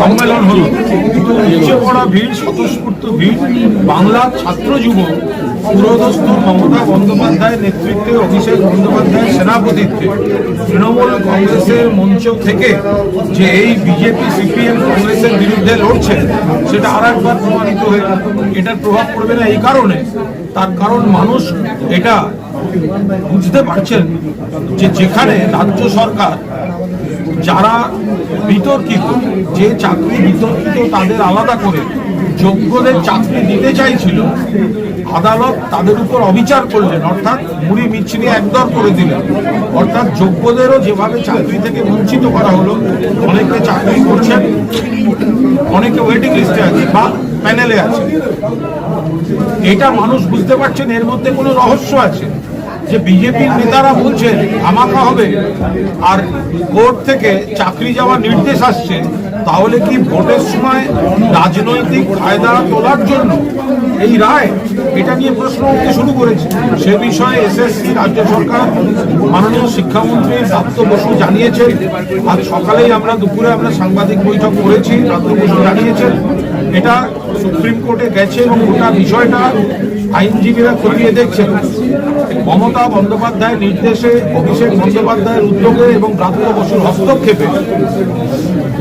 সম্মেলন হলো। পড়া ভিড়, স্বতঃস্ফূর্ত বাংলার ছাত্র যুব পুরোদস্ত মমতা বন্দ্যোপাধ্যায়ের নেতৃত্বে, অভিষেক বন্দ্যোপাধ্যায়ের সেনাপতিত্বে তৃণমূল কংগ্রেসের মঞ্চ থেকে যে এই বিজেপি, সিপিএম কংগ্রেসের বিরুদ্ধে লড়ছে, সেটা আর একবার প্রমাণিত হয়ে এটার প্রভাব পড়বে না এই কারণে। তার কারণ মানুষ এটা বুঝতে পারছেন যে যেখানে রাজ্য সরকার যারা বিতর্কিত, যে চাকরি বিতর্কিত তাদের আলাদা করে যোগ্যদের চাকরি দিতে চাইছিল, আদালত তাদের উপর অবিচার করলেন। অর্থাৎ মুড়ি মিছিয়ে একদর করে দিলেন। অর্থাৎ যোগ্যদেরও যেভাবে চাকরি থেকে বঞ্চিত করা হলো, অনেকে চাকরি করছেন, অনেকে ওয়েটিং লিস্টে আছে বা প্যানেলে আছে। এটা মানুষ বুঝতে পারছেন, এর মধ্যে কোনো রহস্য আছে। যে বিজেপির নেতারা বলছেন, আমাকে হবে। আর কোর্ট থেকে চাকরি যাওয়ার নির্দেশ আসছে, তাহলে কি ভোটের সময় রাজনৈতিক ফায়দা তোলার জন্য এই রায়? এটা নিয়ে প্রশ্ন উঠতে শুরু করেছে। সে বিষয়ে এসএসসি রাজ্য সরকার, মাননীয় শিক্ষামন্ত্রী প্রাপ্ত বসু জানিয়েছেন। আজ সকালেই আমরা দুপুরে আমরা সাংবাদিক বৈঠক করেছি প্রাপ্ত বসু জানিয়েছেন। এটা সুপ্রিম কোর্টে গেছে এবং গোটা বিষয়টা আইনজীবীরা খতিয়ে দেখছেন। মমতা বন্দ্যোপাধ্যায়ের নির্দেশে অভিষেক বন্দ্যোপাধ্যায়ের উদ্যোগে এবং প্রাপ্ত বসুর হস্তক্ষেপে।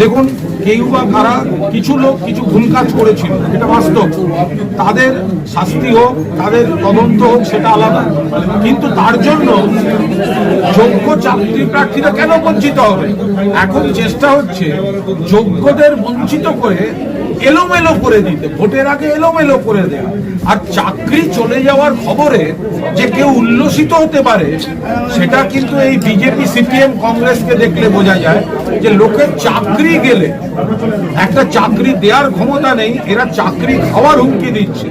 দেখুন, কেউ বা কারা কিছু লোক কিছু ভুল কাজ করেছিল, এটা বাস্তব। তাদের শাস্তি হোক, তাদের তদন্ত হোক, সেটা আলাদা। কিন্তু তার জন্য যোগ্য চাকরি প্রার্থীরা কেন বঞ্চিত হবে? এখন চেষ্টা হচ্ছে যোগ্যদের বঞ্চিত করে এলোমেলো করে দিতে, ভোটের আগে এলোমেলো করে দেয়া। আর চাকরি চলে যাওয়ার খবরে যে কেউ উল্লসিত হতে পারে, সেটা কিন্তু এই বিজেপি, সিপিএম, কংগ্রেসকে দেখলে বোঝা যায় যে লোকের চাকরি গেলে, একটা চাকরি দেওয়ার ক্ষমতা নেই, এরা চাকরি খাওয়ার হুমকি দিচ্ছে।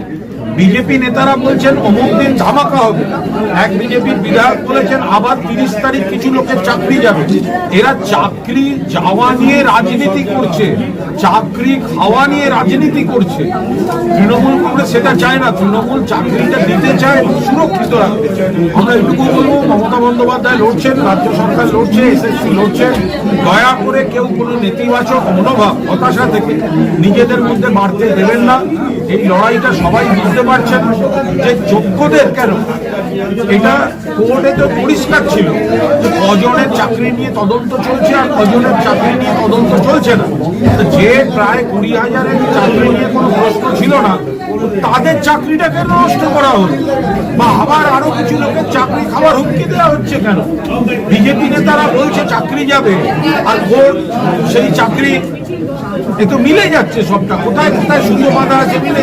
বিজেপি নেতারা বলছেন অমুক দিন ধামাকা হবে। এক বিজেপির বিধায়ক বলেছেন, আবার তিরিশ তারিখ কিছু লোকের চাকরি যাবে। এরা চাকরি, যাওয়া নিয়ে রাজনীতি করছে। চাকরি, খাওয়া নিয়ে রাজনীতি করছে। তৃণমূল কংগ্রেস সেটা চায় না। তৃণমূল চাকরিটা দিতে চায়, সুরক্ষিত রাখতে চায়। আমরা এটুকু বলব, মমতা বন্দ্যোপাধ্যায় লড়ছেন, রাজ্য সরকার লড়ছে এসএসসি লড়ছে দয়া করে কেউ কোনো নেতিবাচক মনোভাব, হতাশা থেকে নিজেদের মধ্যে বাড়তে দেবেন না। এই লড়াইটা সবাই বুঝতে পারছেন যে যোগ্যদের কেন? এটা কোর্টে তো পরিষ্কার ছিল যে কজনের চাকরি নিয়ে তদন্ত চলছে আর কজনের চাকরি নিয়ে তদন্ত চলছে না। যে প্রায় কুড়ি হাজারের চাকরি নিয়ে কোনো প্রশ্ন ছিল না, তাদের চাকরিটা কেন নষ্ট করা হলো। বা আবার আরও কিছু লোকের চাকরি খাওয়ার হুমকি দেওয়া হচ্ছে কেন? বিজেপি নেতারা বলছে চাকরি যাবে আর কোর্ট সেই চাকরি, এ তো মিলে যাচ্ছে সবটা। কোথায় কোথায় সুতো বাঁধা আছে মিলে